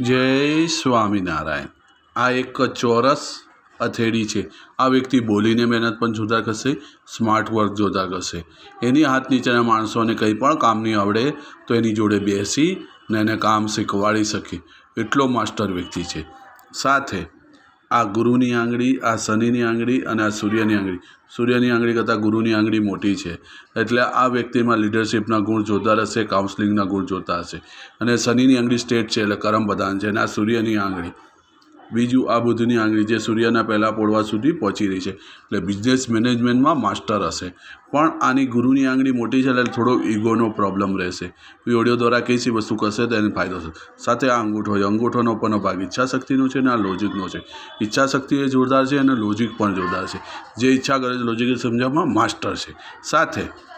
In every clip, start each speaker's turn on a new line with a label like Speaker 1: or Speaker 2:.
Speaker 1: જય સ્વામિનારાયણ. આ એક ચોરસ અથેડી છે. આ વ્યક્તિ બોલીને મહેનત પણ જોતા કરશે, સ્માર્ટ વર્ક જોતા કરશે. એની હાથ નીચેના માણસોને કંઈ પણ કામ નહીં આવડે તો એની જોડે બેસી ને એને કામ શીખવાડી શકે. એટલો માસ્ટર વ્યક્તિ છે. સાથે આ ગુરુની આંગળી, આ શનિની આંગળી અને આ સૂર્યની આંગળી. સૂર્યની આંગળી કરતાં ગુરુની આંગળી મોટી છે. એટલે આ વ્યક્તિમાં લીડરશિપના ગુણ જોરદાર હશે કાઉન્સલિંગના ગુણ જોતા હશે. અને શનિની આંગળી સ્ટેટ છે એટલે કરમ પ્રધાન છે અને આ સૂર્યની આંગળી. બીજું આ બુધની આંગળી જે સૂર્યના પહેલાં પોળવા સુધી પહોંચી રહી છે. એટલે બિઝનેસ મેનેજમેન્ટમાં માસ્ટર હશે. પણ આની ગુરુની આંગળી મોટી છે એટલે થોડો ઈગોનો પ્રોબ્લેમ રહેશે. ઓડિયો દ્વારા કઈ વસ્તુ કરશે તો એને ફાયદો થશે. સાથે આ અંગૂઠો છે. અંગૂઠોનો પણ ભાગ ઈચ્છાશક્તિનો છે અને આ લોજિકનો છે. ઈચ્છાશક્તિ એ જોરદાર છે અને લોજિક પણ જોરદાર છે. જે ઈચ્છા કરે છે લોજિક સમજાવવામાં માસ્ટર છે. સાથે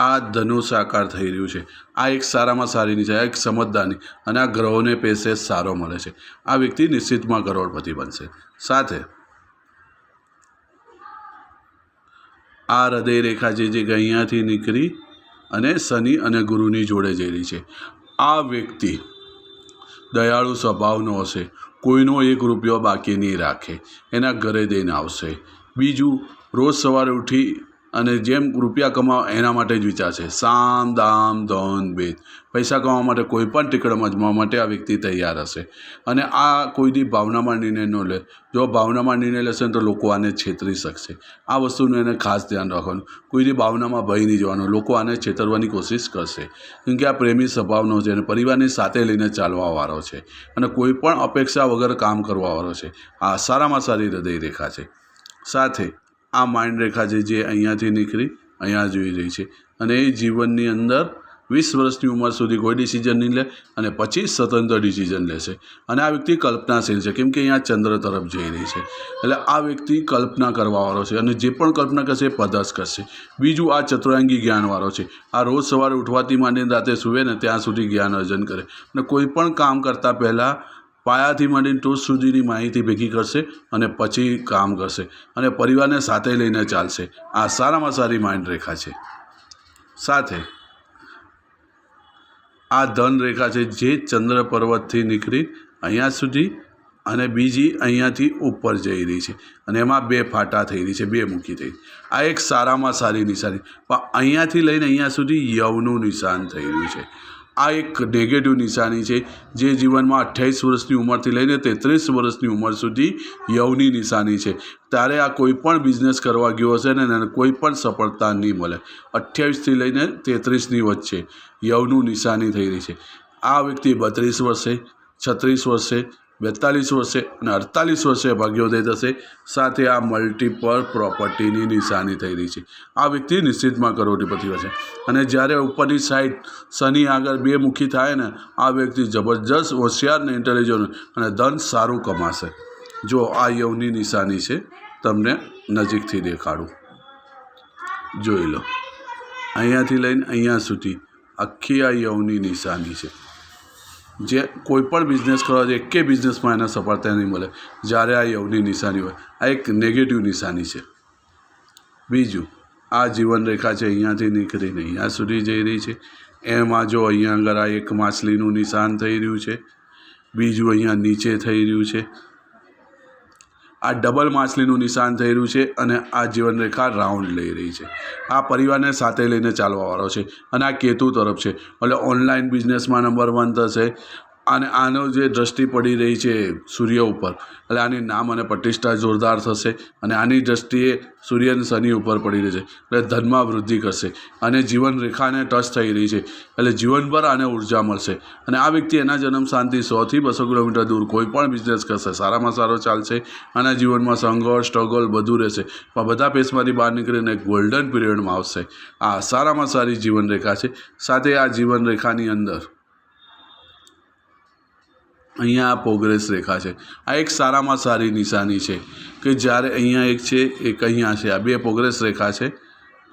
Speaker 1: આ ધનુષ આકાર થઈ રહ્યું છે. આ એક સારામાં સારીની છે, આ એક સમજદારની અને આ ગ્રહોને પેસે સારો મળે છે. આ વ્યક્તિ નિશ્ચિતમાં કરોડપતિ બનશે. સાથે આ હૃદય રેખા જે જે અહીંયાથી નીકળી અને શનિ અને ગુરુની જોડે જઈ રહી છે. આ વ્યક્તિ દયાળુ સ્વભાવનો હશે. કોઈનો એક રૂપિયો બાકી નહીં રાખે. એના ઘરે દઈને આવશે. બીજું, રોજ સવારે ઉઠી અને જેમ રૂપિયા કમાવા એના માટે જ વિચારશે સામ, દામ, ધન, ભેદ. પૈસા કમાવા માટે કોઈ પણ ટીકડમ અજમાવવા માટે આ વ્યક્તિ તૈયાર હશે. અને આ કોઈ દી ભાવનામાં નિર્ણય ન લે. જો ભાવનામાં નિર્ણય લેશે તો લોકો આને છેતરી શકશે. આ વસ્તુનું એને ખાસ ધ્યાન રાખવાનું. કોઈ દી ભાવનામાં ભય નહીં જવાનું. લોકો આને છેતરવાની કોશિશ કરશે. કેમ કે આ પ્રેમી સ્વભાવનો છે અને પરિવારની સાથે લઈને ચાલવાવાળો છે. અને કોઈ પણ અપેક્ષા વગર કામ કરવાવાળો છે. આ સારામાં સારી હૃદય રેખા છે. સાથે આ માઇન્ડ રેખા છે જે અહીંયાથી નીકળી, અહીંયા જોઈ રહી છે. અને એ જીવનની અંદર વીસ વર્ષની ઉંમર સુધી કોઈ ડિસિઝન નહીં લે અને પછી સ્વતંત્ર ડિસિઝન લેશે અને આ વ્યક્તિ કલ્પનાશીલ છે, કેમ કે અહીંયા ચંદ્ર તરફ જઈ રહી છે. એટલે આ વ્યક્તિ કલ્પના કરવાવાળો છે અને જે પણ કલ્પના કરશે એ પદાર્થ કરશે. બીજું આ ચતુરાંગી જ્ઞાનવાળો છે. આ રોજ સવારે ઉઠવાથી માંડીને રાતે સૂવે ને ત્યાં સુધી જ્ઞાન અર્જન કરે. અને કોઈ પણ કામ કરતાં પહેલાં પાયાથી માંડીને ટોચ સુધીની માહિતી ભેગી કરશે અને પછી કામ કરશે અને પરિવારને સાથે લઈને ચાલશે. આ સારામાં સારી માઇન્ડ રેખા છે. સાથે આ ધન રેખા છે જે ચંદ્ર પર્વતથી નીકળી અહીંયા સુધી અને બીજી અહીંયાથી ઉપર જઈ રહી છે અને એમાં બે ફાટા થઈ રહી છે, બે મૂકી થઈ. આ એક સારામાં સારી નિશાની. પણ અહીંયાથી લઈને અહીંયા સુધી યવનું નિશાન થઈ રહ્યું છે. આ એક નેગેટિવ નિશાની છે, જે જીવનમાં અઠ્યાવીસ વર્ષની ઉંમરથી લઈને તેત્રીસ વર્ષની ઉંમર સુધી યવની નિશાની છે. ત્યારે આ કોઈ પણ બિઝનેસ કરવા ગયો હશે ને એને કોઈ પણ સફળતા નહીં મળે. અઠ્યાવીસથી લઈને તેત્રીસની વચ્ચે યવનું નિશાની થઈ રહી છે. આ વ્યક્તિ બત્રીસ વર્ષે, છત્રીસ વર્ષે બેતાલીસ વર્ષે અને અડતાલીસ વર્ષે ભાગ્યોદય થશે. સાથે આ મલ્ટિપલ પ્રોપર્ટીની નિશાની થઈ રહી છે. આ વ્યક્તિ નિશ્ચિતમાં કરોડીપતિ હશે અને જ્યારે ઉપરની સાઈડ શનિ આગળ બે મુખી થાય ને, આ વ્યક્તિ જબરજસ્ત હોશિયાર ને ઇન્ટેલિજન્ટ અને ધન સારું કમાશે. જો આ યવની નિશાની છે, તમને નજીકથી દેખાડું. જોઈ લો. અહીંયાથી લઈને અહીંયા સુધી આખી આ યવની નિશાની છે. જે કોઈ પણ બિઝનેસ કરવા જાય, એકે બિઝનેસમાં એને સફળતા નહીં મળે. જ્યારે આ યવની નિશાની હોય. આ એક નેગેટિવ નિશાની છે. બીજું, આ જીવન રેખા છે, અહીંયાથી નીકળીને અહીંયા સુધી જઈ રહી છે. એમાં જો અહીંયા આગળ આ એક માછલીનું નિશાન થઈ રહ્યું છે. બીજું અહીંયા નીચે થઈ રહ્યું છે. આ ડબલ માછલીનું નિશાન થઈ રહ્યું છે અને આ જીવનરેખા રાઉન્ડ લઈ રહી છે. આ પરિવારને સાથે લઈને ચાલવાવાળો છે અને આ કેતુ તરફ છે. એટલે ઓનલાઈન બિઝનેસમાં નંબર વન થશે અને આનો જે દ્રષ્ટિ પડી રહી છે સૂર્ય ઉપર, એટલે આની નામ અને પ્રતિષ્ઠા જોરદાર થશે અને આની દ્રષ્ટિએ સૂર્ય અને શનિ ઉપર પડી રહી છે, એટલે ધનમાં વૃદ્ધિ કરશે અને જીવન રેખાને ટચ થઈ રહી છે, એટલે જીવનભર આને ઊર્જા મળશે. અને આ વ્યક્તિ એના જન્મ શાંતિ સોથી બસો કિલોમીટર દૂર કોઈ પણ બિઝનેસ કરશે. સારામાં સારો ચાલશે આના જીવનમાં સંઘર્ષ સ્ટ્રગલ બધું રહેશે. પણ બધા પેસમાંથી બહાર નીકળીને ગોલ્ડન પીરિયડમાં આવશે. આ સારામાં સારી જીવનરેખા છે. સાથે આ જીવનરેખાની અંદર અહીંયા આ પ્રોગ્રેસ રેખા છે. આ એક સારામાં સારી નિશાની છે કે જ્યારે અહીંયા એક છે, એક અહીંયા છે. આ બે પ્રોગ્રેસ રેખા છે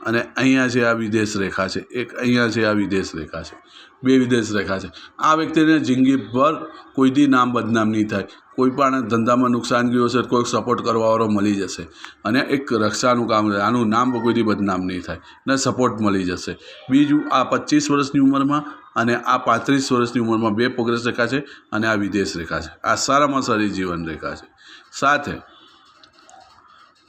Speaker 1: અને અહીંયા છે આ વિદેશ રેખા છે. એક અહીંયા છે આ વિદેશ રેખા છે. બે વિદેશ રેખા છે. આ વ્યક્તિને જિંદગીભર કોઈ દી નામ બદનામ નહીં થાય. કોઈ પણ ધંધામાં નુકસાન ગયું હશે કોઈક સપોર્ટ કરવાવાળો મળી જશે. અને એક રક્ષાનું કામ છે આનું નામ કોઈ દી બદનામ નહીં થાય. ને સપોર્ટ મળી જશે. બીજું આ પચીસ વર્ષની ઉંમરમાં અને આ પાંત્રીસ વર્ષની ઉંમરમાં બે પ્રોગ્રેસ રેખા છે અને આ વિદેશ રેખા છે. આ સારામાં સારી જીવન રેખા છે. સાથે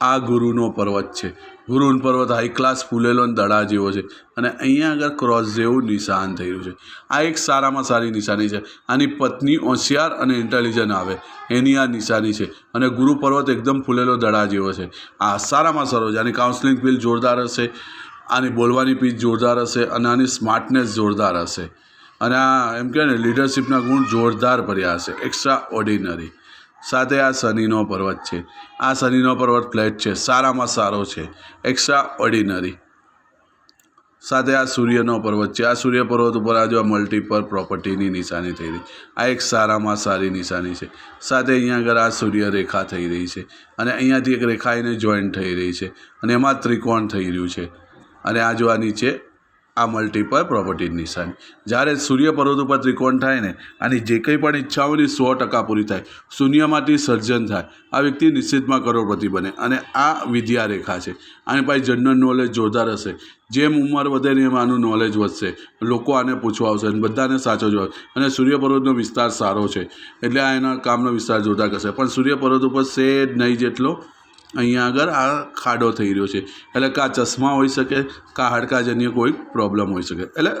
Speaker 1: આ ગુરુનો પર્વત છે. ગુરુન પર્વત હાઈ ક્લાસ ફૂલેલો દડા જેવો છે. અને અહીંયા આગળ ક્રોસ જેવું નિશાન થયું છે. આ એક સારામાં સારી નિશાની છે. આની પત્ની હોશિયાર અને ઇન્ટેલિજન્ટ આવે. એની આ નિશાની છે. અને ગુરુ પર્વત એકદમ ફૂલેલો દડા જેવો છે. આ સારામાં સારો છે. આની કાઉન્સલિંગ ફીલ જોરદાર હશે. આની બોલવાની પીચ જોરદાર હશે અને આની સ્માર્ટનેસ જોરદાર હશે. અને આ એમ કહે ને લીડરશિપના ગુણ જોરદાર ભર્યા હશે. એક્સ્ટ્રા ઓર્ડિનરી સાથે આ શનિનો પર્વત છે. આ શનિનો પર્વત ફ્લેટ છે. સારામાં સારો છે. એક્સ્ટ્રા ઓર્ડિનરી સાથે આ સૂર્યનો પર્વત છે. આ સૂર્ય પર્વત ઉપર આ જો મલ્ટીપલ પ્રોપર્ટીની નિશાની થઈ રહી. આ એક સારામાં સારી નિશાની છે. સાથે અહીંયા આગળ આ સૂર્ય રેખા થઈ રહી છે. અને અહીંયાથી એક રેખા એને જોઈન્ટ થઈ રહી છે. અને એમાં ત્રિકોણ થઈ રહ્યું છે. અને આ જો આ નીચે આ મલ્ટીપલ પ્રોપર્ટીની નિશાની. જ્યારે સૂર્ય પર્વત ઉપર ત્રિકોણ થાય ને, આની જે કંઈ પણ ઈચ્છાઓની સો ટકા પૂરી થાય. શૂન્યમાંથી સર્જન થાય. આ વ્યક્તિ નિશ્ચિતમાં કરોડપતિ બને. અને આ વિદ્યા રેખા છે. આની પાસે જનરલ નોલેજ જોરદાર હશે. જેમ ઉંમર વધે ને એમ આનું નોલેજ વધશે. લોકો આને પૂછવા આવશે અને બધાને સાચો જવાબ. અને સૂર્ય પર્વતનો વિસ્તાર સારો છે. એટલે આ એના કામનો વિસ્તાર જોતા કરશે. પણ સૂર્ય પર્વત ઉપર સેજ નહીં જેટલો અહીંયા આગળ આ ખાડો થઈ રહ્યો છે. એટલે કાં ચશ્મા હોઈ શકે, કાં હાડકાજન્ય કોઈ પ્રોબ્લેમ હોઈ શકે. એટલે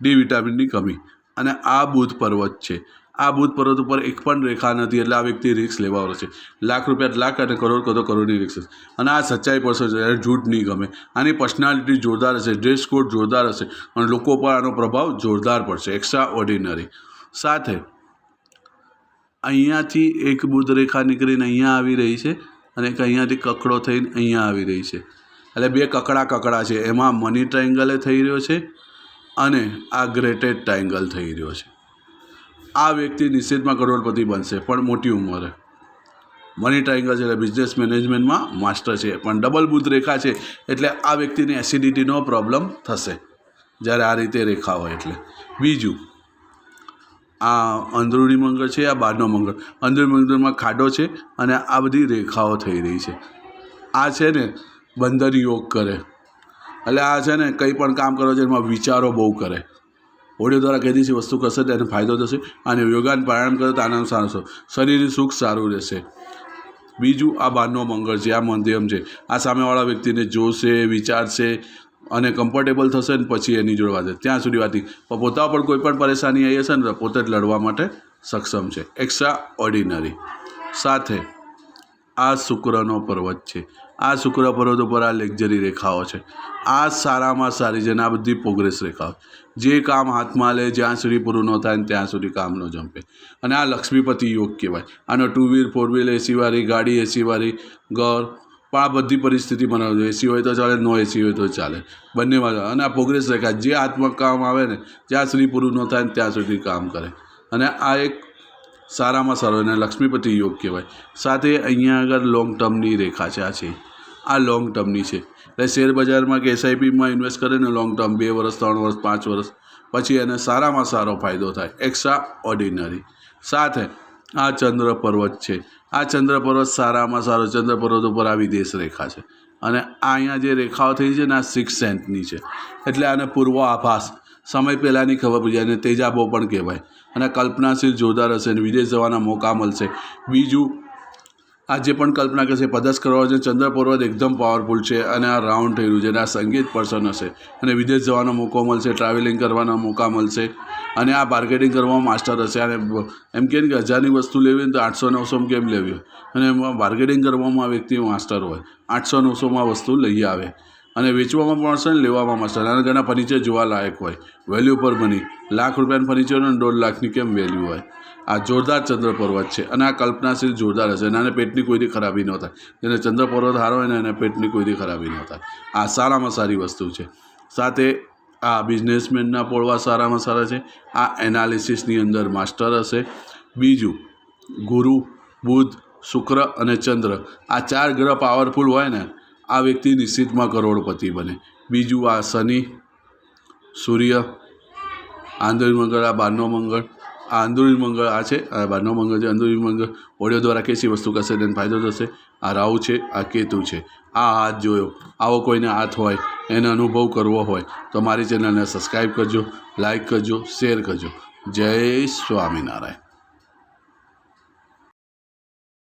Speaker 1: ડી વિટામિનની કમી. અને આ બુધ પર્વત છે. આ બુધ પર્વત ઉપર એક પણ રેખા નથી, એટલે આ વ્યક્તિ રિક્સ લેવાનો છે. લાખ રૂપિયા, લાખ અને કરોડ કદો કરોડની રિક્સ અને આ સચ્ચાઈ પડશે જ્યારે જૂઠ નહીં ગમે. આની પર્સનાલિટી જોરદાર હશે ડ્રેસ કોડ જોરદાર હશે, અને લોકો પર આનો પ્રભાવ જોરદાર પડશે એક્સ્ટ્રા ઓર્ડિનરી સાથે અહીંયાથી એક બુધ રેખા નીકળીને અહીંયા આવી રહી છે. અને એક અહીંયાથી કકડો થઈને અહીંયા આવી રહી છે. એટલે બે કકડા કકડા છે. એમાં મની ટ્રાયંગલે થઈ રહ્યો છે અને આ ગ્રેટેડ ટ્રાયંગલ થઈ રહ્યો છે. આ વ્યક્તિ નિશ્ચિતમાં કરોડપતિ બનશે, પણ મોટી ઉંમરે. મની ટ્રાયંગલ છે એટલે બિઝનેસ મેનેજમેન્ટમાં માસ્ટર છે. પણ ડબલ બુદ્ધ રેખા છે એટલે આ વ્યક્તિને એસિડિટીનો પ્રોબ્લેમ થશે. જ્યારે આ રીતે રેખા હોય એટલે. બીજું આ અંદરૂણી મંગળ છે, આ બહારનો મંગળ. અંદરૂણી મંગળમાં ખાડો છે અને આ બધી રેખાઓ થઈ રહી છે. આ છે ને બંદર યોગ કરે. એટલે આ છે ને કંઈ પણ કામ કરો છે એમાં વિચારો બહુ કરે. ઓડિયો દ્વારા કહી દીધી વસ્તુ કરશે તો ફાયદો થશે અને યોગાન પ્રાણાયામ કરે તો આનંદ સારો થશે. શરીરનું સુખ સારું રહેશે. બીજું આ બહારનો મંગળ છે, આ મધ્યમ છે. આ સામેવાળા વ્યક્તિને જોશે, વિચારશે અને કમ્ફર્ટેબલ થશે ને પછી એની જોડે વાત ત્યાં સુધી વાત. પણ પોતા પણ કોઈ પણ પરેશાની આવી હશે ને પોતે જ લડવા માટે સક્ષમ છે. એક્સ્ટ્રા ઓર્ડિનરી સાથે આ શુક્રનો પર્વત છે. આ શુક્ર પર્વત ઉપર આ લેક્ઝરી રેખાઓ છે. આ સારામાં સારી છે આ બધી પ્રોગ્રેસ રેખાઓ. જે કામ હાથમાં લે, જ્યાં સુધી પૂરું ન થાય ને ત્યાં સુધી કામ ન જંપે. અને આ લક્ષ્મીપતિ યોગ કહેવાય. આનો ટુ વ્હીલ ફોર વ્હીલ એસીવાળી ગાડી એસીવાળી ઘર પણ આ બધી પરિસ્થિતિ બનાવવી જોઈએ એસી હોય તો ચાલે નો એસી હોય તો ચાલે. બંનેમાં ચાલે. અને આ પ્રોગ્રેસ રેખા જે હાથમાં કામ આવે ને, જ્યાં સુધી પૂરું ન થાય ને ત્યાં સુધી કામ કરે. અને આ એક સારામાં સારો એને લક્ષ્મીપતિ યોગ કહેવાય. સાથે અહીંયા આગળ લોંગ ટર્મની રેખા છે. આ છે. આ લોંગ ટર્મની છે. એટલે શેર બજારમાં કે એસઆઈપીમાં ઇન્વેસ્ટ કરે ને લોંગ ટર્મ બે વર્ષ, ત્રણ વર્ષ, પાંચ વર્ષ, પછી એને સારામાં સારો ફાયદો થાય. એક્સ્ટ્રા ઓર્ડિનરી સાથે આ ચંદ્ર પર્વત છે. આ ચંદ્ર પર્વત સારામાં સારો ચંદ્ર પર્વત ઉપર આવી દેશ રેખા છે. અને અહીંયા જે રેખાઓ થઈ છે ને, આ સિક્સ સેન્ટની છે. એટલે આને પૂર્વ આભાસ સમય પહેલાંની ખબર પડી જાય, અને તેજાબો પણ કહેવાય. અને કલ્પનાશીલ જોરદાર હશે અને વિદેશ જવાના મોકા મળશે. બીજું, આ જે પણ કલ્પના કરશે પદસ કરવા છે, ચંદ્ર પર્વત એકદમ પાવરફુલ છે અને આ રાઉન્ડ રહ્યું છે અને આ સંગીત પર્સન હશે. અને વિદેશ જવાનો મોકો મળશે ટ્રાવેલિંગ કરવાના મોકા મળશે. અને આ બાર્ગેનિંગ કરવામાં માસ્ટર હશે. અને એમ કહે કે હજારની વસ્તુ લેવી તો આઠસો નવસોમાં કેમ લેવી અને એમાં બાર્ગેનિંગ કરવામાં આ વ્યક્તિ માસ્ટર હોય. આઠસો નવસોમાં વસ્તુ લઈ આવે. અને વેચવામાં પણ હશે ને, લેવામાં માસ્ટર અને ઘણા ફર્નિચર જોવા લાયક હોય. વેલ્યુ પર મની લાખ રૂપિયાનું ફર્નિચર હોય ને, દોઢ લાખની કેમ વેલ્યુ હોય? આ જોરદાર ચંદ્ર પર્વત છે. અને આ કલ્પનાશીલ જોરદાર હશે. અને આને પેટની કોઈથી ખરાબી ન થાય. જેને ચંદ્ર પર્વત સારો હોય ને, એને પેટની કોઈથી ખરાબી ન થાય. આ સારામાં સારી વસ્તુ છે. સાથે આ બિઝનેસમેનના પોળવા સારામાં સારા છે. આ એનાલિસિસની અંદર માસ્ટર હશે. બીજું, ગુરુ, બુધ, શુક્ર અને ચંદ્ર. આ ચાર ગ્રહ પાવરફુલ હોય ને, આ વ્યક્તિ નિશ્ચિતમાં કરોડપતિ બને. બીજું આ શનિ, સૂર્ય આંધળી મંગળ, આ બારનો મંગળ. આ અંદરૂની મંગળ આ છે, આ બારનો મંગળ છે અંદરૂની મંગળ. ઓડિયો દ્વારા કેસી વસ્તુ કરશે તેને ફાયદો થશે. આ રાહુ છે, આ કેતુ છે. આ હાથ જોયો. આવો કોઈને હાથ હોય એને અનુભવ કરવો હોય તો મારી ચેનલને સબસ્ક્રાઈબ કરજો લાઈક કરજો, શેર કરજો. જય સ્વામિનારાયણ.